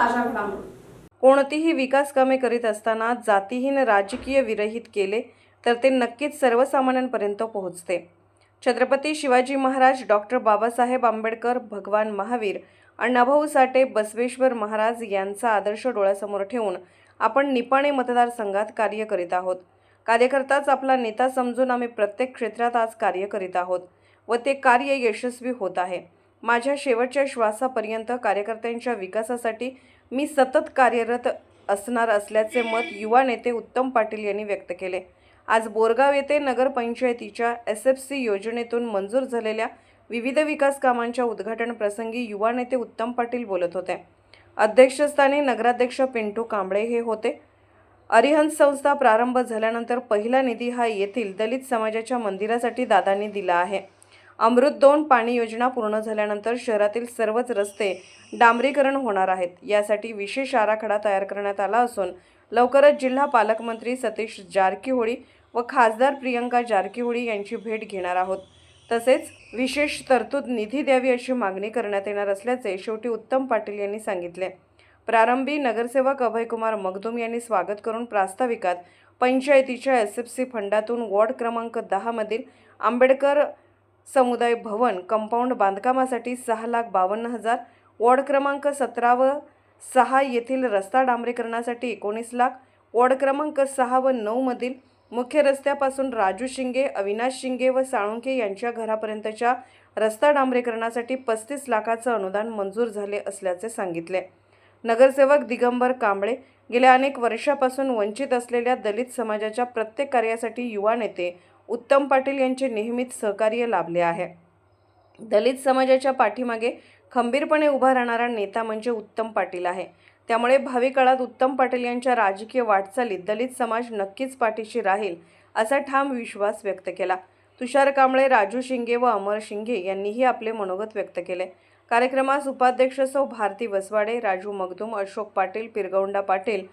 ताज्या घडामोडी. कोणतीही विकास कामे करीत असताना जातीहीन राजकीय विरहित केले तर ते नक्कीच सर्वसामान्यांपर्यंत पोहोचते. छत्रपती शिवाजी महाराज डॉक्टर बाबासाहेब आंबेडकर भगवान महावीर अण्णाभाऊ साठे बसवेश्वर महाराज यांचा आदर्श डोळ्यासमोर ठेवून आपण निपाणे मतदारसंघात कार्य करीत आहोत. कार्यकर्ताच आपला नेता समजून आम्ही प्रत्येक क्षेत्रात आज कार्य करीत आहोत व ते कार्य यशस्वी होत आहे. माझ्या शेवटच्या श्वासापर्यंत कार्यकर्त्यांच्या विकासासाठी मी सतत कार्यरत असणार असल्याचे मत युवा नेते उत्तम पाटील यांनी व्यक्त केले. आज बोरगाव येथे नगरपंचायतीच्या एस एफ सी योजनेतून मंजूर झालेल्या विविध विकास कामांच्या उद्घाटन प्रसंगी युवा नेते उत्तम पाटील बोलत होते. अध्यक्षस्थानी नगराध्यक्ष पिंटू कांबळे हे होते. अरिहंत संस्था प्रारंभ झाल्यानंतर पहिला निधी हा येथील दलित समाजाच्या मंदिरासाठी दादांनी दिला आहे. अमृत दोन पाणी योजना पूर्ण झाल्यानंतर शहरातील सर्वच रस्ते डांबरीकरण होणार आहेत. यासाठी विशेष आराखडा तयार करण्यात आला असून लवकरच जिल्हा पालकमंत्री सतीश जारकीहोळी व खासदार प्रियंका जारकीहोळी यांची भेट घेणार आहोत. तसेच विशेष तरतूद निधी द्यावी अशी मागणी करण्यात येणार असल्याचे शेवटी उत्तम पाटील यांनी सांगितले. प्रारंभी नगरसेवक अभयकुमार मगदुम यांनी स्वागत करून प्रास्ताविकात पंचायतीच्या एस एफ सी फंडातून वॉर्ड क्रमांक दहामधील आंबेडकर समुदाय भवन कंपाऊंड बांधकामासाठी सहा लाख बावन्न हजार वॉर्ड क्रमांक सतरा व सहा येथील रस्ता डांबरीकरणासाठी एकोणीस लाख वॉर्ड क्रमांक सहा व नऊमधील मुख्य रस्त्यापासून राजू शिंगे अविनाश शिंगे व साळुंके यांच्या घरापर्यंतच्या रस्ता डांबरीकरणासाठी पस्तीस लाखाचं अनुदान मंजूर झाले असल्याचे सांगितले. नगरसेवक दिगंबर कांबळे गेल्या अनेक वर्षापासून वंचित असलेल्या दलित समाजाच्या प्रत्येक कार्यासाठी युवा नेते उत्तम पाटील यांचे नेहमीच सहकार्य लाभले आहे. दलित समाजाच्या पाठीमागे खंबीरपणे उभा राहणारा नेता म्हणजे उत्तम पाटील आहे. त्यामुळे भावी काळात उत्तम पाटील यांच्या राजकीय वाटचालीत दलित समाज नक्कीच पाठीशी राहील असा ठाम विश्वास व्यक्त केला. तुषार कांबळे राजू शिंगे व अमर शिंगे यांनीही आपले मनोगत व्यक्त केले. कार्यक्रमास उपाध्यक्ष सौ भारती वसवाडे राजू मगदूम अशोक पाटील पिरगौंडा पाटील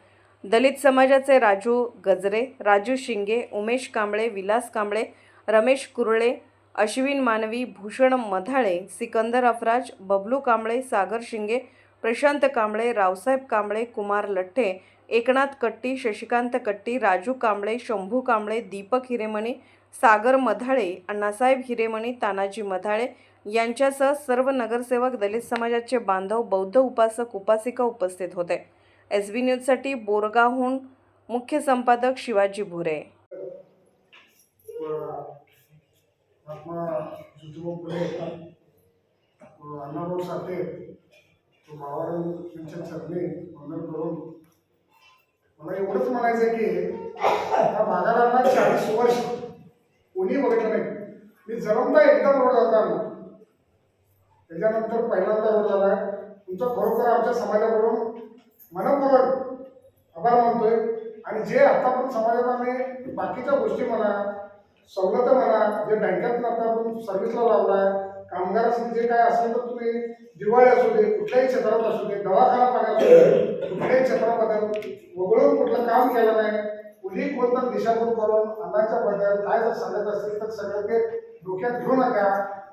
दलित समाजाचे राजू गजरे राजू शिंगे उमेश कांबळे विलास कांबळे रमेश कुरळे अश्विन मानवी भूषण मधाळे सिकंदर अफराज बबलू कांबळे सागर शिंगे प्रशांत कांबळे रावसाहेब कांबळे कुमार लठ्ठे एकनाथ कट्टी शशिकांत कट्टी राजू कांबळे शंभू कांबळे दीपक हिरेमणी सागर मधाळे अण्णासाहेब हिरेमणी तानाजी मधाळे यांच्यासह सर्व नगरसेवक दलित समाजाचे बांधव बौद्ध उपासक उपासिका उपस्थित होते. एस बी न्यूजसाठी बोरगावहून मुख्य संपादक शिवाजी भुरे. मला एवढंच म्हणायचं आहे की त्या भागाला चाळीस वर्ष कोणी बघितलं नाही मी जन्मता एकदम रोड होता त्याच्यानंतर पहिल्यांदा रोड झाला तुमचा खरोखर आमच्या समाजाकडून मनपूर्वक आभार मानतोय आणि जे आतापर्यंत समाजात आम्ही बाकीच्या गोष्टी म्हणा सवलत म्हणा जे बँकेत आता आपण सर्व्हिसला लावलाय कामगारासाठी जे काय असेल तर तुम्ही दिवाळी असू दे कुठल्याही क्षेत्रात असू दे दवाखाना पाणी असू दे कुठल्याही क्षेत्रामध्ये वगळून कुठलं काम केलं नाही कुणी कोणतं दिशाभूल करून अन्नाच्या बद्दल काय जर सांगत असतील तर सगळं ते डोक्यात घेऊ नका.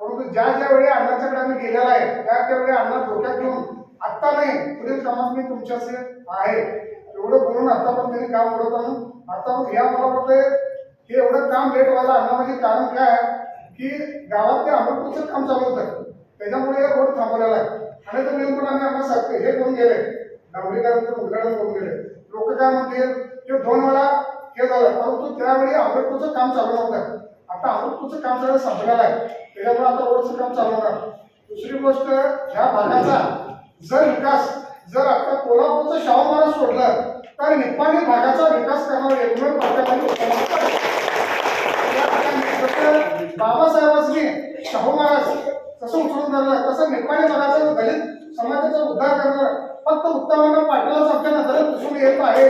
परंतु ज्या ज्या वेळी अन्नाच्याकडे आम्ही गेलेला आहे त्या त्यावेळी अन्ना डोक्यात घेऊन आत्ता नाही पुढील कामात मी तुमच्याशी आहे. एवढं बोलून आतापर्यंत त्यांनी काम करत आणून आता मग या मला वाटतं हे एवढं काम लेट व्हायला आणलं म्हणजे कारण काय आहे? की गावात ते अमरपूरचं काम चालू होतं. त्याच्यामुळे हे रोड थांबवलेला आहे. आणि तो नेमकं आम्ही आम्हाला सांगतो हे करून गेले? डांबरीकरांचं उद्घाटन करून गेले? लोक काय म्हणतील की दोन वेळा हे झालं. परंतु त्यावेळी अमरपूरचं काम चालू नव्हतं. आता अमरपूरचं काम सगळं संपलेलं आहे. त्याच्यामुळे आता रोडचं काम चालू होणार. दुसरी गोष्ट ह्या भागाचा जर विकास जर आता कोल्हापूरचं शाहू महाराज सोडलं तर निप्पाणी भागाचा विकास करणारा एकमेव पाठ्यामध्ये बाबासाहेबांनी शाहू महाराज कसं उचलून धरलं तसं निप्पाणी भागाचा दलित समाजाचा उद्धार करणार फक्त उत्तमानं पाटलाच आमच्या नजरेत दिसून येत आहे.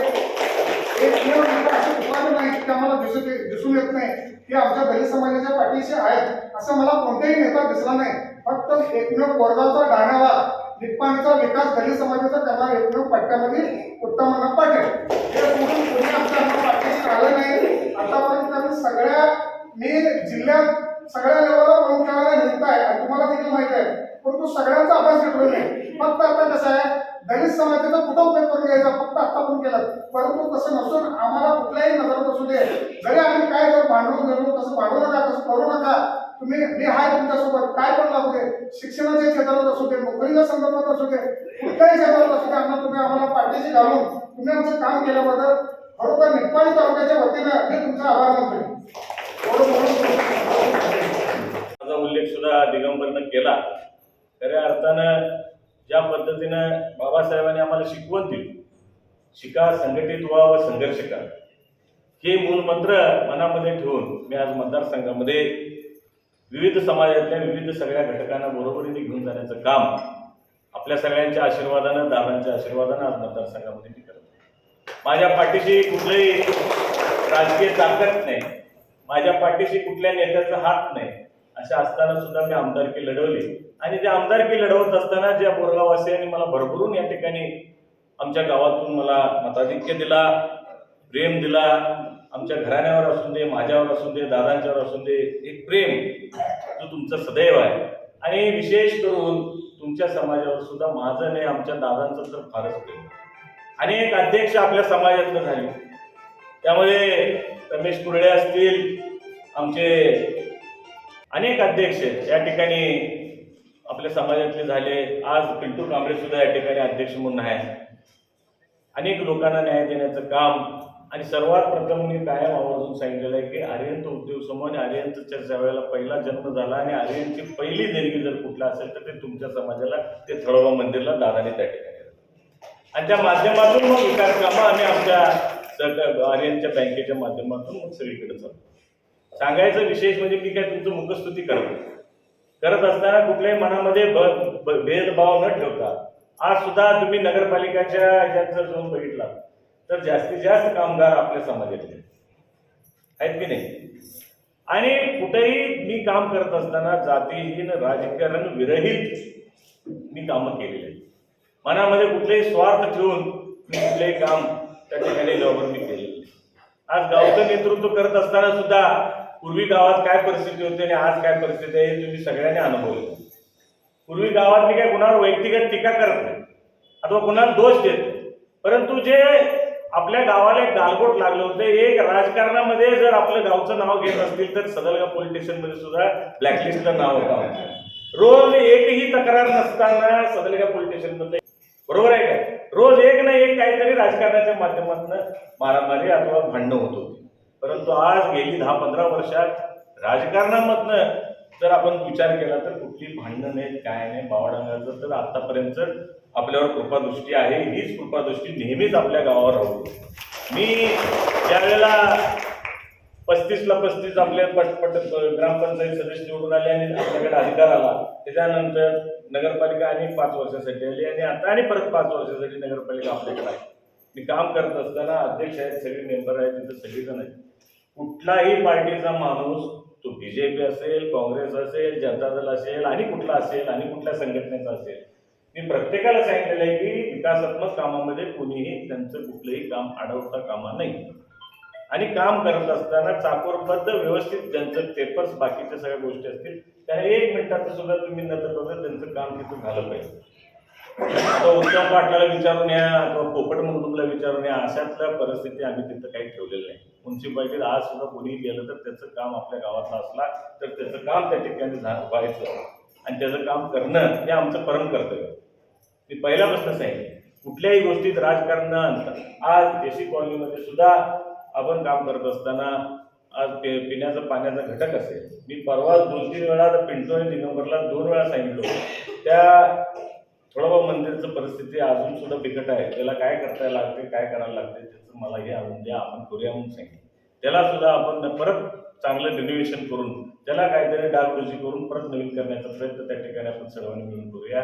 एकमेव नेता उपाय नाही की आम्हाला दिसत दिसून येत नाही. की आमच्या दलित समाजाच्या पाठीशी आहेत. असं मला कोणताही नेता दिसला नाही. फक्त एकमेव कोरगावचा डाण्यावा निप्पाणीचा विकास दलित समाजाचा त्याला एकमेव पट्ट्यामध्ये उत्तम पाटील हे सोडून कोणी आमच्या पाठीशी आलं नाही. आतापर्यंत त्यांनी सगळ्या मी जिल्ह्यात सगळ्या लेवलला म्हणून करायला आहे आणि तुम्हाला देखील माहीत आहे. परंतु सगळ्यांचा अभ्यास घेतला नाही. फक्त आता कसं आहे दलित समाजाचा कुठं उपयोग करून घ्यायचा? फक्त आता पण केला? परंतु तसं नसून आम्हाला कुठल्याही नजरात असू दे. जरी आम्ही काय जर भांडवल जरूर तसं भांडू नका तसं करू नका. तुम्ही मी हाय तुमच्यासोबत. काय पण लागू दे. शिक्षणाचे क्षेत्रात असू दे नोकरीच्या संदर्भात असू दे कुठल्याही क्षेत्रात असू दे आम्हाला तुम्ही आम्हाला पाठीशी घालून तुम्ही आमचं काम केल्याबद्दल खरोखर निपाणी तालुक्याच्या वतीनं मी तुमचा आभार मानतोय. माझा उल्लेख सुद्धा दिगंबरनं केला. खऱ्या अर्थानं ज्या पद्धतीनं बाबासाहेबांनी आम्हाला शिकवण दिली शिका संघटित व्हा व संघर्ष करा. हे मूलमंत्र मनामध्ये ठेवून मी आज मतदारसंघामध्ये विविध समाजातल्या विविध सगळ्या घटकांना बरोबरीने घेऊन जाण्याचं काम आपल्या सगळ्यांच्या आशीर्वादानं दादांच्या आशीर्वादानं आज मतदारसंघामध्ये मी करतो माझ्या पाठीशी कुठलंही राजकीय ताकद नाही. माझ्या पाठीशी कुठल्या नेत्याचा हात नाही. अशा असताना सुद्धा मी आमदारकी लढवली. आणि त्या आमदारकी लढवत असताना ज्या बोरगाववासियांनी मला भरभरून या ठिकाणी आमच्या गावातून मला मताधिक्य दिला प्रेम दिला आमच्या घराण्यावर असून दे माझ्यावर असून दे दादांच्यावर असून दे एक प्रेम जो तुमचा सदैव आहे. आणि विशेष करून तुमच्या समाजावर सुद्धा माझं नाही आमच्या दादांचं तर फारच प्रेम आहे. अनेक अध्यक्ष आपल्या समाजातलं झाले. त्यामध्ये रमेश कुरळे असतील आमचे अनेक अध्यक्ष या ठिकाणी आपल्या समाजातले झाले. आज पिंटू कांबळे सुद्धा या ठिकाणी अध्यक्ष म्हणून आहे अनेक लोकांना न्याय देण्याचं काम आणि सर्वात प्रथम मी कायम आवर्जून सांगितलेलं आहे की आर्यंत उद्योग समूह आणि आर्यंतच्या ज्या वेळेला पहिला जन्म झाला आणि आर्यंतची पहिली देणगी जर कुठला असेल तर ते तुमच्या समाजाला ते थळोबा मंदिरला दादाने त्या ठिकाणी आणि त्या माध्यमातून मग विकास कामं आम्ही आमच्या आर्यनच्या बँकेच्या माध्यमातून मग सगळीकडे चालतो सांगायचं विशेष म्हणजे मी काय तुमचं मुखस्तुती करतो करत असताना कुठल्याही मनामध्ये ब- भेदभाव न ठेवता आज सुद्धा तुम्ही नगरपालिकाच्या ह्याच्यात जर जाऊन बघितला तर जास्तीत जास्त कामगार आपल्या समाजातले आहेत की नाही? आणि कुठेही मी काम करत असताना जातीहीन राजकारण विरहित मी कामं केलेली आहेत. मनामध्ये कुठलेही स्वार्थ ठेवून मी कुठलेही काम त्या ठिकाणी गावावर मी केलेलं आज गावचं नेतृत्व करत असताना सुद्धा पूर्वी गावात काय परिस्थिती होती आणि आज काय परिस्थिती आहे तुम्ही सगळ्यांनी अनुभवलं. पूर्वी गावात मी काय कुणावर वैयक्तिक टीका करत नाही. अथवा कुणाला दोष देत परंतु जे आपल्या गावाला एक गालबोट लागलं होतं. एक राजकारणामध्ये जर आपलं गावचं नाव घेत असतील तर सदलगा पोलीस स्टेशनमध्ये सुद्धा ब्लॅकलिस्टला नाव होतं. रोज एकही तक्रार नसताना सदलगा पोलीस स्टेशनमध्ये बरोबर आहे काय? रोज एक ना एक काहीतरी राजकारणाच्या माध्यमातून मारामारी अथवा भांडणं होत होती. परंतु आज गेली दहा पंधरा वर्षात राजकारणामधनं जर आपण विचार केला तर कुठली भांडणं नाहीत काय नाही बावडांगाचं तर आतापर्यंत आपल्यावर कृपादृष्टी आहे. हीच कृपादृष्टी नेहमीच आपल्या गावावर राहू मी ज्यावेळेला पस्तीसला पस्तीस आपल्या पटपट ग्रामपंचायत सदस्य निवडून आले आणि आपल्याकडे अधिकार आला त्याच्यानंतर नगरपालिका आणि पाच वर्षासाठी आली आणि आता आणि परत पाच वर्षासाठी नगरपालिका आपल्याकडे आहे. मी काम करत असताना अध्यक्ष आहेत सगळे मेंबर आहेत तिथं सगळेजण आहेत. कुठलाही पार्टीचा माणूस तो बीजेपी असेल काँग्रेस असेल जनता दल असेल आणि कुठला असेल आणि कुठल्या संघटनेचा असेल. मी प्रत्येकाला सांगितलेलं आहे की विकासात्मक कामामध्ये कुणीही त्यांचं कुठलंही काम अडवता कामा नाही. आणि काम करत असताना चाकोरबद्ध व्यवस्थित ज्यांचं पेपर्स बाकीच्या सगळ्या गोष्टी असतील त्या एक मिनिटाचं सुद्धा तुम्ही नंतर बघा त्यांचं काम तिथं झालं पाहिजे. आता उत्तम पाटलाला विचारून या किंवा पोपट मुंडूला विचारून या अशातल्या परिस्थिती आम्ही तिथं काही ठेवलेलं नाही. म्युन्सिपाल्टीत आज सुद्धा कोणी गेलं तर त्याचं काम आपल्या गावातलं असला तर त्याचं काम त्या ठिकाणी झा- व्हायचं. आणि त्याचं काम करणं हे आमचं परम कर्तव्य मी पहिल्यापासून सांगितलं कुठल्याही गोष्टीत राजकारण न आणता आज एसी कॉलनीमध्ये सुद्धा आपण काम करत असताना आज पे पिण्याचा पाण्याचा घटक असेल. मी परवाच दोन तीन वेळा पिंटो आणि दिगंबरला दोन वेळा सांगितलं त्या थोडंबा मंदिरचं परिस्थिती अजून सुद्धा बिकट आहे. त्याला काय करता लागते काय करायला लागते त्याचं मला हे आणून द्या आपण करूया म्हणून सांगितलं. त्याला सुद्धा आपण परत चांगलं रिनोव्हेशन करून त्याला काहीतरी डागडुजी करून परत नवीन करण्याचा प्रयत्न त्या ठिकाणी आपण सर्वांनी मिळून करूया.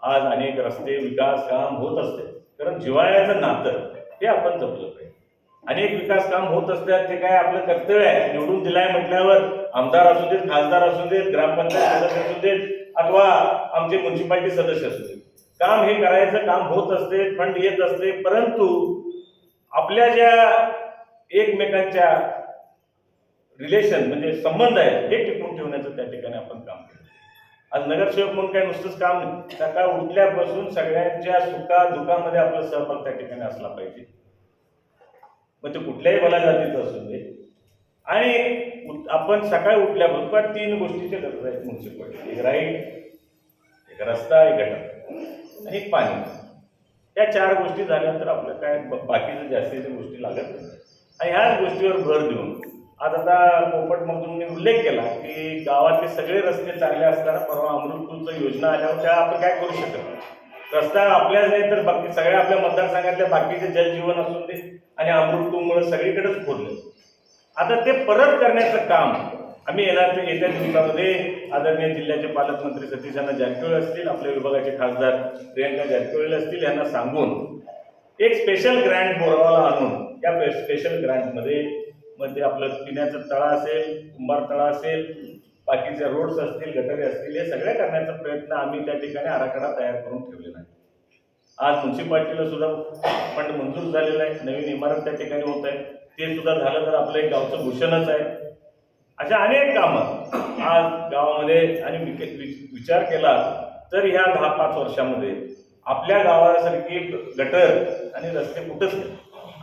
आज अनेक रस्ते विकास काम होत असते. कारण जिवाळ्याचं नातं हे आपण जपलं पाहिजे. अनेक विकास काम होत असतात ते काय आपलं कर्तव्य आहे. निवडून दिलाय म्हटल्यावर आमदार असू देत खासदार असू देत ग्रामपंचायत सदस्य असू देत अथवा आमचे म्युन्सिपाल्टी सदस्य असते काम हे करायचं काम होत असते फंड येत असते परंतु आपल्या ज्या एकमेकांच्या रिलेशन म्हणजे संबंध आहेत हे टिकून ठेवण्याचं त्या ठिकाणी आपण काम केलं. आज नगरसेवक म्हणून काय नुसतंच काम नाही. सकाळ उठल्यापासून सगळ्यांच्या सुखा दुखामध्ये आपला सहभाग त्या ठिकाणी असला पाहिजे. मग ते कुठल्याही भला जातीचं असू दे आणि आपण सकाळी उठल्याबरोबर तीन गोष्टीच्या गरज आहेत म्युन्सिपल एक राईट एक रस्ता एक गटर आणि एक पाणी. या चार गोष्टी झाल्या तर आपलं काय ब- जास्तीच्या गोष्टी लागत नाही. आणि ह्याच गोष्टीवर भर देऊन आज आता पोपटमधून मी उल्लेख केला की गावातले सगळे रस्ते चांगले असताना परवा अमृतपूरचं योजना आल्यावर त्या आपण काय करू शकत रस्ता आपल्याच नाही तर बाकी सगळ्या आपल्या मतदारसंघातल्या बाकीचे जलजीवन असून ते आणि अमृतपूरमुळे सगळीकडेच फोडलं. आता ते परत करण्याचं काम आम्ही येणार ते येत्या दिवसामध्ये आदरणीय जिल्ह्याचे पालकमंत्री सतीशांना जारकिहोळी असतील आपल्या विभागाचे खासदार प्रियंका जारकिहोळी असतील यांना सांगून एक स्पेशल ग्रँट बोरावाला आणून या स्पेशल ग्रँटमध्ये मग ते आपलं पिण्याचं तळा असेल कुंभार तळा असेल बाकीचे रोड्स असतील गटरे असतील हे सगळ्या करण्याचा प्रयत्न आम्ही त्या ठिकाणी आराखडा तयार करून ठेवलेला आहे. आज म्युन्सिपाल्टीला सुद्धा फंड मंजूर झालेला आहे. नवीन इमारत त्या ठिकाणी होत आहे. ते सुद्धा झालं तर आपलं एक गावचं भूषणच आहे. अशा अनेक कामं आज गावामध्ये आणि विक- विचार केला तर ह्या दहा पाच वर्षामध्ये आपल्या गावासारखी गटर आणि रस्ते कुठंच नाही.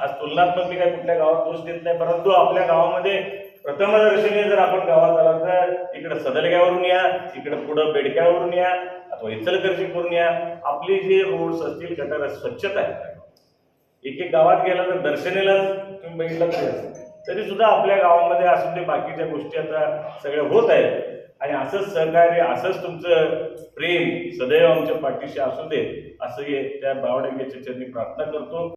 आज तुलनात्मक मी काय कुठल्या गावात दोष देत नाही परंतु आपल्या गावामध्ये प्रथमदर्शनी जर आपण गावात आला तर इकडं सदलग्यावरून या इकडं पुढं बेडक्यावरून या अथवा इचलकरंजी करून या. आपली जे रोड्स असतील गटार स्वच्छता आहे. एक एक गावात गेला तर दर्शनेलाच तुम्ही बघितलं तरी असेल. तरी सुद्धा आपल्या गावामध्ये असून ते बाकीच्या गोष्टी आता सगळ्या होत आहेत. आणि असंच सहकार्य असंच तुमचं प्रेम सदैव आमच्या पाठीशी असू दे असं हे त्या बावडंग्याच्या चरणी प्रार्थना करतो.